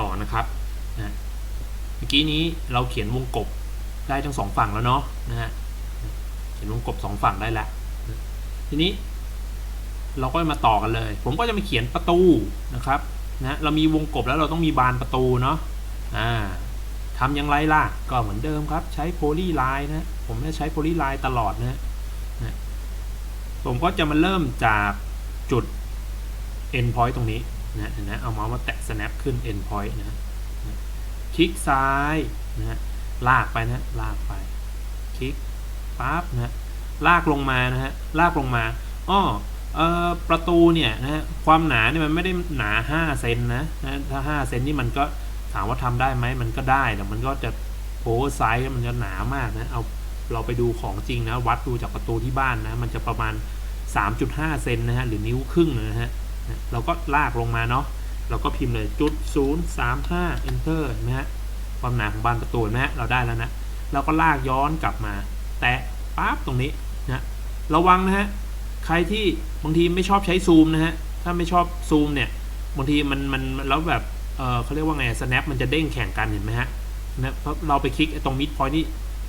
ต่อนะครับนะเมื่อกี้นี้เราเขียนวงกบได้ทั้งสองฝั่งแล้วเนาะนะฮะเขียนวงกบสองฝั่งได้แล้วนะทีนี้ เราก็มาต่อกันเลย ผมก็จะมาเขียนประตูนะครับนะเรามีวงกบแล้วเราต้องมีบานประตูเนาะอ่าทำอย่างไรล่ะ ก็เหมือนเดิมครับ ใช้โพลีไลน์นะผมจะใช้โพลีไลน์ตลอดนะนะผมก็จะมาเริ่มจากจุด end point ตรงนี้ นะเห็นะเอาเมาส์มาแตะ snap ขึ้น end point นะนะคลิกซ้ายนะลากไปนะลากไป คลิกปั๊บนะลากลงมานะฮะลากลงมาอ้อเออประตูเนี่ยนะฮะความหนาเนี่ยมันไม่ได้หนา 5 เซนนะนะถ้า 5 เซนนี่มันก็ถามว่าทำได้ไหมมันก็ได้แต่มันก็จะโพไซส์มันจะหนามากนะเอาเราไปดูของจริงนะ วัดดูจากประตูที่บ้านนะ มันจะประมาณ 3.5 เซนนะฮะหรือนิ้วครึ่งนะฮะ เราก็ลากลงมาเนาะเราก็พิมพ์เลยจุด035 enter เห็นะฮะความหนาของบานประตูนะฮะเราได้แล้วนะเราก็ลากย้อนกลับมา แตะปั๊บตรงนี้นะระวังนะฮะใครที่บางทีไม่ชอบใช้ซูมนะฮะถ้าไม่ชอบซูมเนี่ยบางทีมันมันแล้วแบบเออเขาเรียกว่าไง snap มันจะเด้งแข่งกันเห็นไหมฮะนะเพราะเราไปคลิกตรง mid point นี่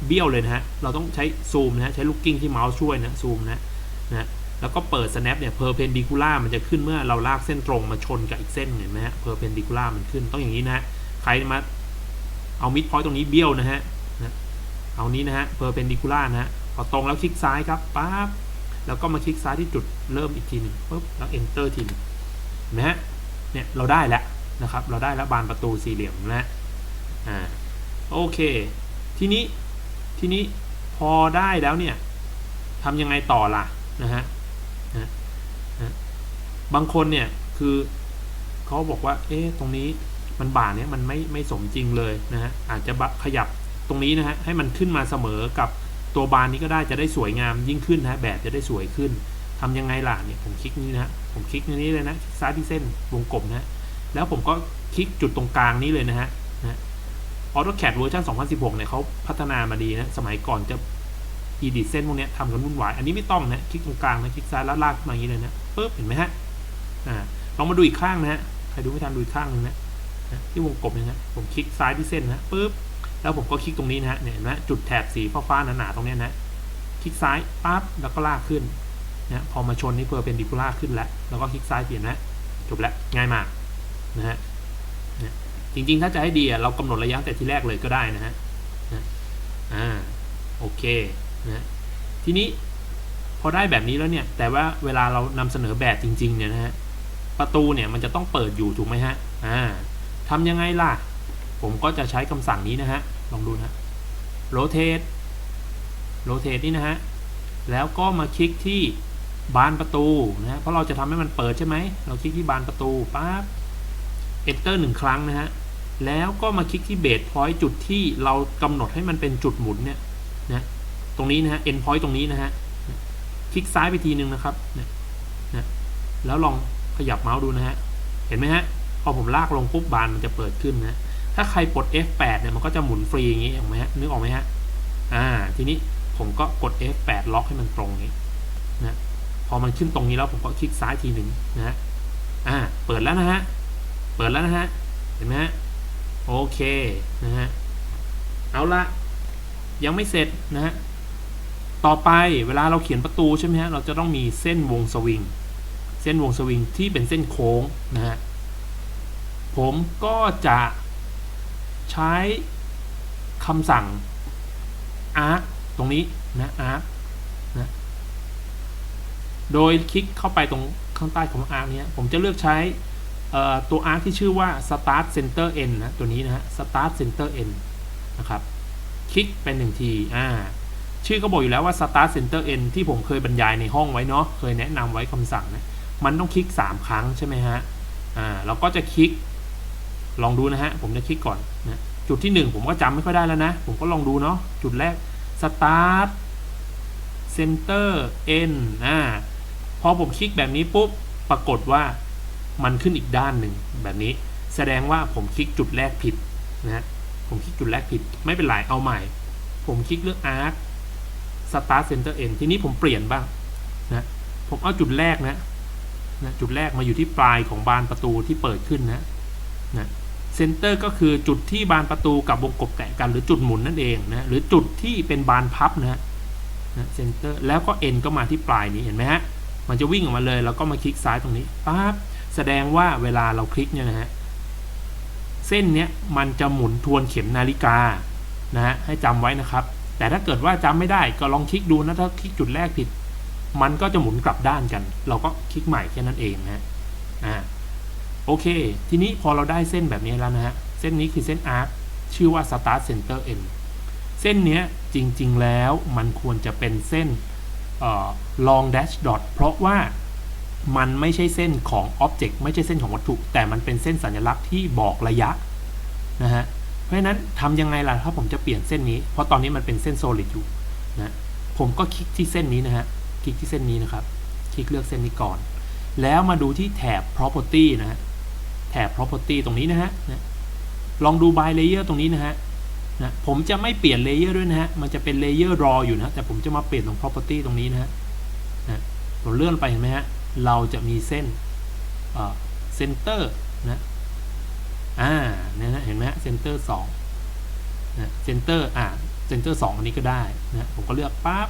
เบี้ยวเลยนะฮะเราต้องใช้ซูมนะฮะใช้ลูกกิ้งที่เมาส์ช่วยนะซูมนะนะ แล้วก็เปิด snap เนี่ย perpendicular มันจะขึ้นเมื่อเราลากเส้นตรงมาชนกับอีกเส้นเห็นไหมฮะ perpendicular มันขึ้นต้องอย่างนี้นะฮะใครมาเอา mid point ตรงนี้เบี้ยวนะฮะเอานี้นะฮะ perpendicular นะฮะพอตรงแล้วคลิกซ้ายครับปั๊บแล้วก็มาคลิกซ้ายที่จุดเริ่มอีกทีหนึ่งปุ๊บแล้ว enter ทีนึงเห็นไหมฮะเนี่ยเราได้แล้วนะครับ เราได้แล้วบานประตูสี่เหลี่ยมนะอ่าโอเค ทีนี้ทีนี้พอได้แล้วเนี่ยทำยังไงต่อล่ะนะฮะ นะนะบางคนเนี่ยคือเขาบอกว่า เอ๊ะตรงนี้มันบ่าเนี่ยมันไม่ไม่สมจริงเลยนะฮะอาจจะบะขยับตรงนี้นะฮะให้มันขึ้นมาเสมอกับตัวบานนี้ก็ได้จะได้สวยงามยิ่งขึ้นนะแบบจะได้สวยขึ้นทำยังไงล่ะเนี่ยผมคลิกนี้นะฮะผมคลิกนี้เลยนะซ้ายที่เส้นวงกลมนะฮะแล้วผมก็คลิกจุดตรงกลางนี้เลยนะฮะนะ AutoCAD เวอร์ชัน2016เนี่ยเขาพัฒนามาดีนะสมัยก่อนจะ edit เส้นพวกนี้ทำกันวุ่นวาย อันนี้ไม่ต้องนะ คลิกตรงกลางนะ คลิกซ้ายแล้วลากมาอย่างนี้เลยนะปึ๊บ เห็นไหมฮะ อ่า ลองมาดูอีกข้างนะฮะ ใครดูไม่ทันดูอีกข้างหนึงนะนะ ที่วงกลมเนี่ยนะผมคลิกซ้ายที่เส้นนะปึ๊บ แล้วผมก็คลิกตรงนี้นะฮะเนี่ยเห็นไหมจุดแถบสีฟ้าๆหนาๆตรงนี้นะ คลิกซ้ายปั๊บ แล้วก็ลากขึ้นนะพอมาชนนี่เพอเป็นดิคูล่าขึ้นแล้ว แล้วก็คลิกซ้ายเปลี่ยนนะ จบแล้ว ง่ายมากนะฮะเนี่ยจริงๆ ถ้าจะให้ดีอะเรากำหนดระยะแต่ที่แรกเลยก็ได้นะฮะนะอ่าโอเค นะทีนี้พอได้แบบนี้แล้วเนี่ย แต่ว่าเวลาเรานำเสนอแบบจริง ๆ เนี่ยนะฮะประตูเนี่ยมันจะต้องเปิดอยู่ถูกไหมฮะอ่าทำยังไงล่ะ ผมก็จะใช้คำสั่งนี้นะฮะลองดูนะ rotate rotate นี่นะฮะแล้วก็มาคลิกที่บานประตูนะฮะเพราะเราจะทำให้มันเปิดใช่ไหมเราคลิกที่บานประตูปั๊บ enter หนึ่งครั้งนะฮะแล้วก็มาคลิกที่ base point จุดที่เรากำหนดให้มันเป็นจุดหมุนเนี่ยนะ ตรงนี้นะฮะ end point ตรงนี้นะฮะ คลิกซ้ายไปทีนึงนะครับนะนะแล้วลองขยับเมาส์ดูนะฮะ เห็นไหมฮะ พอผมลากลงปุ๊บบานมันจะเปิดขึ้นนะ ถ้าใครปลด F8 เนี่ยมันก็จะหมุนฟรีอย่างนี้เห็นไหมฮะ นึกออกไหมฮะ อ่า ทีนี้ผมก็กด F8 ล็อกให้มันตรงนี้นะ พอมันขึ้นตรงนี้แล้วผมก็คลิกซ้ายทีหนึ่งนะฮะ อ่า เปิดแล้วนะฮะ เปิดแล้วนะฮะ เห็นไหมฮะ โอเค นะฮะ เอาละยังไม่เสร็จนะฮะ ต่อไปเวลาเราเขียนประตูใช่ไหมฮะเราจะต้องมีเส้นวงสวิงเส้นวงสวิงที่เป็นเส้นโค้งนะฮะผมก็จะใช้คำสั่ง arc ตรงนี้นะ arc นะโดยคลิกเข้าไปตรงข้างใต้ของ arc เนี้ยผมจะเลือกใช้ตัว arc ที่ชื่อว่า start center end นะตัวนี้นะฮะ start center end นะครับ คลิกไปหนึ่งที อ่า ชื่อก็บอกอยู่แล้วว่า start center end ที่ผมเคยบรรยายในห้องไว้เนาะเคยแนะนำไว้คำสั่งนะมันต้องคลิก 3 ครั้งใช่ไหมฮะอ่าเราก็จะคลิก ลองดูนะฮะ ผมจะคลิกก่อนนะจุดที่ 1 ผมก็จำไม่ค่อยได้แล้วนะ ผมก็ลองดูเนาะจุดแรก start center end อ่าพอผมคลิกแบบนี้ปุ๊บปรากฏว่ามันขึ้นอีกด้านหนึ่งแบบนี้ แสดงว่าผมคลิกจุดแรกผิดนะฮะผมคลิกจุดแรกผิดไม่เป็นไรเอาใหม่ ผมคลิกเลือก arc start center end ทีนี้ผมเปลี่ยนบ้างนะผมเอาจุดแรกนะนะจุดแรกมาอยู่ที่ปลายของบานประตูที่เปิดขึ้นนะนะเซนเตอร์ก็คือจุดที่บานประตูกับวงกบแตะกันหรือจุดหมุนนั่นเองนะหรือจุดที่เป็นบานพับนะฮะเซนเตอร์แล้วก็ N ก็มาที่ปลายนี้เห็นไหมฮะมันจะวิ่งออกมาเลยแล้วก็มาคลิกซ้ายตรงนี้ปั๊บแสดงว่าเวลาเราคลิกเนี่ยนะฮะเส้นเนี้ยมันจะหมุนทวนเข็มนาฬิกานะฮะให้จำไว้นะครับ แต่ถ้าเกิดว่าจำไม่ได้ก็ลองคลิกดูนะถ้าคลิกจุดแรกผิด มันก็จะหมุนกลับด้านกัน เราก็คลิกใหม่แค่นั้นเองนะฮะอ่าโอเค ทีนี้พอเราได้เส้นแบบนี้แล้วนะฮะ เส้นนี้คือเส้น arc ชื่อว่า start center end เส้นเนี้ยจริงๆแล้วมันควรจะเป็นเส้น long dash dot เพราะว่ามันไม่ใช่เส้นของ object ไม่ใช่เส้นของวัตถุ แต่มันเป็นเส้นสัญลักษณ์ที่บอกระยะนะฮะ เพราะฉะนั้นทำยังไงล่ะถ้าผมจะเปลี่ยนเส้นนี้ เพราะตอนนี้มันเป็นเส้น solid อยู่นะผมก็คลิกที่เส้นนี้นะฮะคลิกที่เส้นนี้นะครับ คลิกเลือกเส้นนี้ก่อน แล้วมาดูที่แถบ property นะฮะแถบ property ตรงนี้นะฮะนะลองดู by layer ตรงนี้นะฮะนะผมจะไม่เปลี่ยน layer ด้วยนะฮะ มันจะเป็น layer raw อยู่นะ แต่ผมจะมาเปลี่ยนตรง property ตรงนี้นะฮะนะเราเลื่อนไปเห็นไหมฮะ เราจะมีเส้นเอ่อ center นะ อ่านี่ยนะเห็นไหมฮะ center 2นะ center อ่า center 2อันนี้ก็ได้นะผมก็เลือกปั๊บ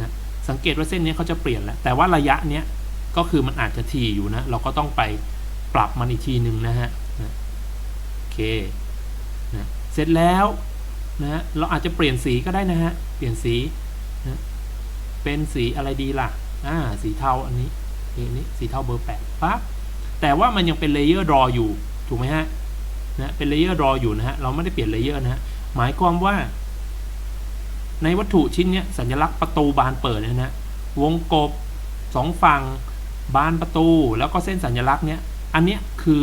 นะสังเกตว่าเส้นนี้เขาจะเปลี่ยนแล้วแต่ว่าระยะเนี้ยก็คือมันอาจจะถี่อยู่นะ เราก็ต้องไปปรับมันอีกทีหนึ่งนะฮะนะโอเคนะเสร็จแล้วนะเราอาจจะเปลี่ยนสีก็ได้นะฮะ เปลี่ยนสีนะเป็นสีอะไรดีล่ะอ่าสีเทาอันนี้นี่นี่สีเทาเบอร์แปดปั๊บแต่ว่ามันยังเป็นเลเยอร์รออยู่ ถูกไหมฮะ นะเป็นเลเยอร์รออยู่นะฮะเราไม่ได้เปลี่ยนเลเยอร์นะฮะหมายความว่า ในวัตถุชิ้นนี้สัญลักษณ์ประตูบานเปิดเนี่ยนะวงกบสองฝั่งบานประตู แล้วก็เส้นสัญลักษณ์เนี้ยอันเนี้ยคือ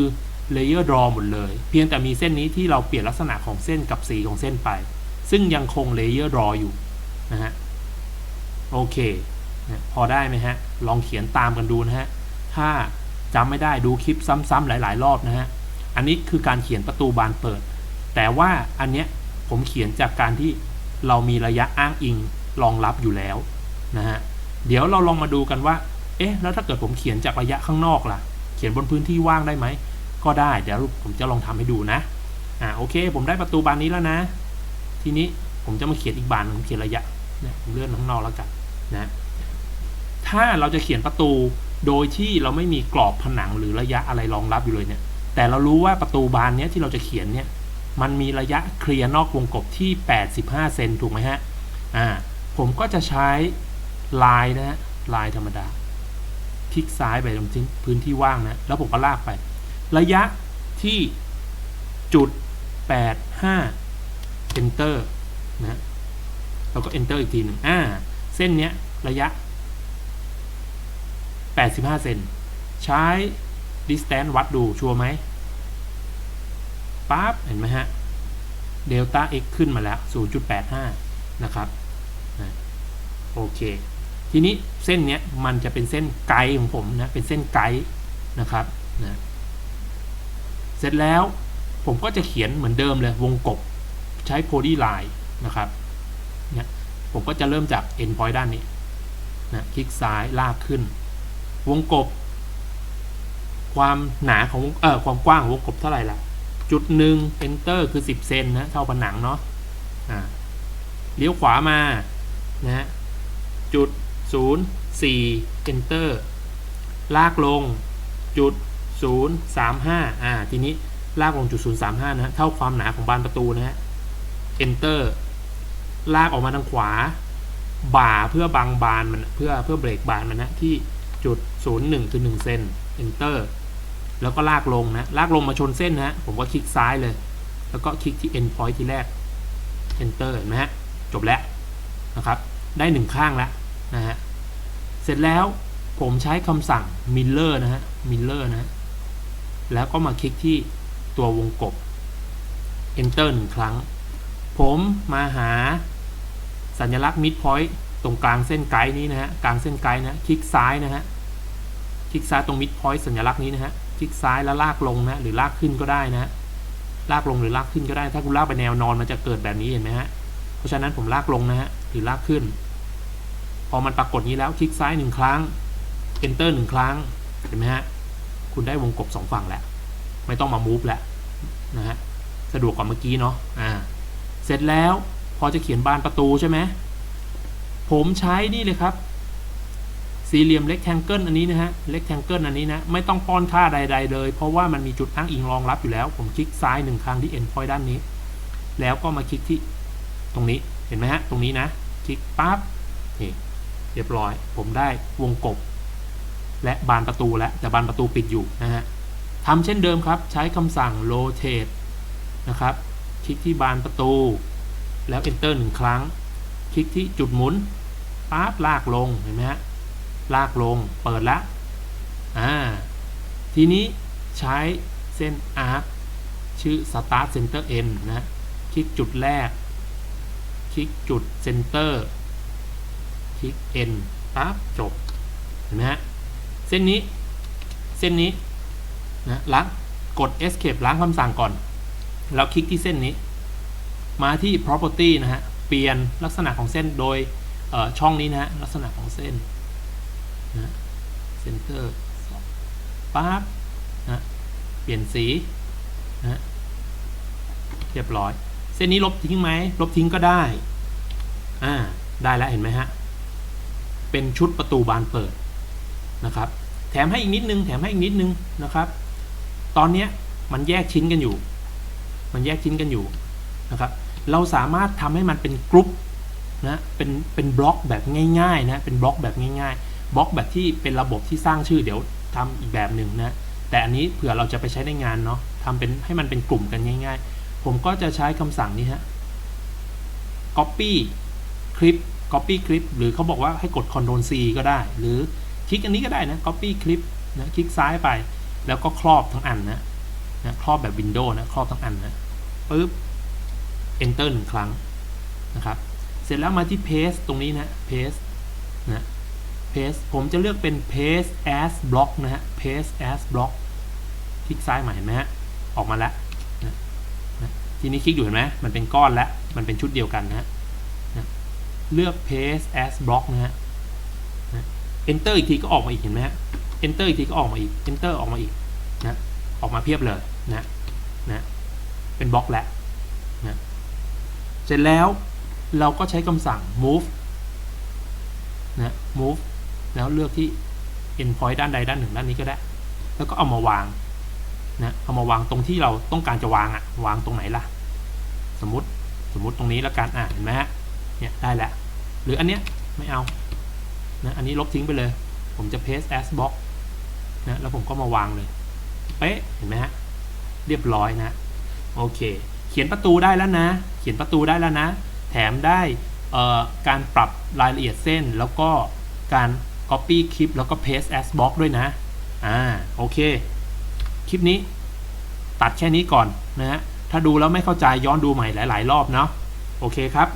เลเยอร์รอหมดเลย เพียงแต่มีเส้นนี้ที่เราเปลี่ยนลักษณะของเส้นกับสีของเส้นไป ซึ่งยังคงเลเยอร์รออยู่นะฮะโอเคนะพอได้ไหมฮะ ลองเขียนตามกันดูนะฮะ ถ้าจำไม่ได้ดูคลิปซ้ำๆหลาย ๆ รอบนะฮะ อันนี้คือการเขียนประตูบานเปิด แต่ว่าอันเนี้ยผมเขียนจากการที่เรามีระยะอ้างอิงรองรับอยู่แล้วนะฮะ เดี๋ยวเราลองมาดูกันว่า เอ๊ะ แล้วถ้าเกิดผมเขียนจากระยะข้างนอกล่ะ เขียนบนพื้นที่ว่างได้ไหม ก็ได้ เดี๋ยวผมจะลองทำให้ดูนะ อ่า โอเค ผมได้ประตูบานนี้แล้วนะ ทีนี้ผมจะมาเขียนอีกบานผมเขียนระยะเนี่ยผมเลื่อนข้างนอกแล้วกันนะ ถ้าเราจะเขียนประตูโดยที่เราไม่มีกรอบผนังหรือระยะอะไรรองรับอยู่เลยเนี่ย แต่เรารู้ว่าประตูบานเนี้ยที่เราจะเขียนเนี่ยมันมีระยะเคลียร์นอกวงกบที่ 85 เซนถูกไหมฮะ อ่า ผมก็จะใช้ลายนะฮะ ลายธรรมดา คลิกซ้ายไปตรงพื้นที่ว่างนะ แล้วผมก็ลากไป ระยะที่จุด 85 enter นะแล้วก็ enter อีกทีหนึ่งอ่า เส้นเนี้ยระยะ 85 เซน ใช้ distance วัดดูชัวร์ไหมปั๊บเห็นไหมฮะเดลต้า x ขึ้นมาแล้ว 0.85 นะครับนะโอเค ทีนี้เส้นเนี้ยมันจะเป็นเส้นไกด์ของผมนะ เป็นเส้นไกด์นะครับนะเสร็จแล้วผมก็จะเขียนเหมือนเดิมเลยวงกบใช้ poly line นะครับเนี่ยผมก็จะเริ่มจาก end point ด้านนี้นะคลิกซ้ายลากขึ้น วงกบ ความหนาของเอ่อความกว้างของวงกบเท่าไหร่ล่ะ จุดหนึ่ง enter คือ 10 เซนนะ เท่าผนังเนาะอ่าเลี้ยวขวามานะฮะจุด 0 4 enter ลากลงจุด 0 3 5อ่าทีนี้ลากลงจุด 0 3 5 นะฮะเท่าความหนาของบานประตูนะฮะ enter ลากออกมาทางขวา บ่าเพื่อบังบานมันเพื่อเพื่อเบรกบานมันนะที่จุด 0 1คือ1เซน enter แล้วก็ลากลงนะลากลงมาชนเส้นนะผมก็คลิกซ้ายเลย แล้วก็คลิกที่ end point ที่แรก enter เห็นไหมฮะจบแล้วนะครับ ได้หนึ่งข้างแล้วนะฮะเสร็จแล้วผมใช้คำสั่ง miller นะฮะ miller นะแล้วก็มาคลิกที่ตัววงกบ enter หนึ่งครั้ง ผมมาหาสัญลักษณ์ mid point ตรงกลางเส้นไกด์นี้นะฮะ กลางเส้นไกด์นะ คลิกซ้ายนะฮะ คลิกซ้ายตรง mid point สัญลักษณ์นี้นะฮะ ลิกซ้ายแล้วลากลงนะหรือลากขึ้นก็ได้นะลากลงหรือลากขึ้นก็ได้ ถ้าคุณลากไปแนวนอนมันจะเกิดแบบนี้เห็นไหมฮะเพราะฉะนั้นผมลากลงนะฮะหรือลากขึ้น พอมันปรากฏนี้แล้วคลิกซ้ายหนึ่งครั้ง enter หนึ่งครั้งเห็นไหมฮะคุณได้วงกบสองฝั่งแล้วไม่ต้องมา move แล้วนะฮะสะดวกกว่าเมื่อกี้เนาะอ่าเสร็จแล้วพอจะเขียนบานประตูใช่ไหมผมใช้นี่เลยครับ สี่เหลี่ยมเล็กแทงเกิลอันนี้นะฮะเล็กแทงเกิลอันนี้นะ ไม่ต้องป้อนค่าใด ๆ เลย เพราะว่ามันมีจุดอ้างอิงรองรับอยู่แล้ว ผมคลิกซ้ายหนึ่งครั้งที่ end point ด้านนี้ แล้วก็มาคลิกที่ตรงนี้เห็นไหมฮะตรงนี้นะ คลิกปั๊บนี่เรียบร้อย ผมได้วงกบ และบานประตูแล้วแต่บานประตูปิดอยู่นะฮะทำเช่นเดิมครับ ใช้คำสั่ง rotate นะครับ คลิกที่บานประตู แล้ว enter หนึ่งครั้ง คลิกที่จุดหมุนปั๊บลากลงเห็นไหมฮะ ลากลงเปิดละอ่าทีนี้ใช้เส้น arc ชื่อ start center end นะคลิกจุดแรก คลิกจุด center คลิก end ปั๊บจบเห็นไหมฮะเส้นนี้เส้นนี้นะล้างกด escape ล้างคำสั่งก่อน แล้วคลิกที่เส้นนี้ มาที่ property นะฮะ เปลี่ยนลักษณะของเส้นโดยช่องนี้นะฮะลักษณะของเส้น นะเซนเตอร์ปั๊บนะเปลี่ยนสีนะเรียบร้อย เส้นนี้ลบทิ้งไหมลบทิ้งก็ได้อ่าได้แล้วเห็นไหมฮะ เป็นชุดประตูบานเปิดนะครับ แถมให้อีกนิดนึง แถมให้อีกนิดนึงนะครับ ตอนเนี้ยมันแยกชิ้นกันอยู่ มันแยกชิ้นกันอยู่นะครับ เราสามารถทำให้มันเป็นกรุ๊ปนะ เป็น เป็นบล็อกแบบง่ายๆนะ เป็นบล็อกแบบง่ายๆ บล็อกแบบที่เป็นระบบที่สร้างชื่อเดี๋ยวทำอีกแบบหนึ่งนะ แต่อันนี้เผื่อเราจะไปใช้ในงานเนาะทำเป็นให้มันเป็นกลุ่มกันง่าย ๆ ผมก็จะใช้คำสั่งนี้ฮะ copy คลิป copy คลิปหรือเขาบอกว่าให้กด Ctrl C ก็ได้ หรือคลิกอันนี้ก็ได้นะ copy คลิปนะคลิกซ้ายไป แล้วก็ครอบทั้งอันนะนะครอบแบบ Windows นะ ครอบทั้งอันนะปึ๊บ enter หนึ่งครั้งนะครับ เสร็จแล้วมาที่ paste ตรงนี้นะ paste นะ paste ผมจะเลือกเป็น paste as block นะฮะ paste as block คลิกซ้ายมาเห็นไหมฮะ ออกมาแล้วนะนะทีนี้คลิกอยู่เห็นไหมมันเป็นก้อนแล้ว มันเป็นชุดเดียวกันนะฮะนะเลือก paste as block นะฮะนะ enter อีกทีก็ออกมาอีกเห็นไหมฮะ enter อีกทีก็ออกมาอีก enter ออกมาอีกนะออกมาเพียบเลยนะนะเป็นบล็อกแล้วนะเสร็จแล้วเราก็ใช้คำสั่ง move นะ move แล้วเลือกที่ endpoint ด้านใดด้านหนึ่งด้านนี้ก็ได้ แล้วก็เอามาวางนะเอามาวางตรงที่เราต้องการจะวางอะวางตรงไหนล่ะ สมมติสมมติตรงนี้แล้วกันอะเห็นไหมฮะเนี่ยได้แล้วหรืออันเนี้ยไม่เอานะอันนี้ลบทิ้งไปเลย ผมจะ paste as box นะแล้วผมก็มาวางเลยเป๊ะเห็นไหมฮะเรียบร้อยนะโอเค เขียนประตูได้แล้วนะ เขียนประตูได้แล้วนะ แถมได้เอ่อการปรับรายละเอียดเส้นแล้วก็การ copy คลิปแล้วก็ paste as box ด้วยนะ อ่า โอเค คลิปนี้ ตัดแค่นี้ก่อนนะฮะ ถ้าดูแล้วไม่เข้าใจย้อนดูใหม่หลาย ๆ รอบเนาะ โอเคครับ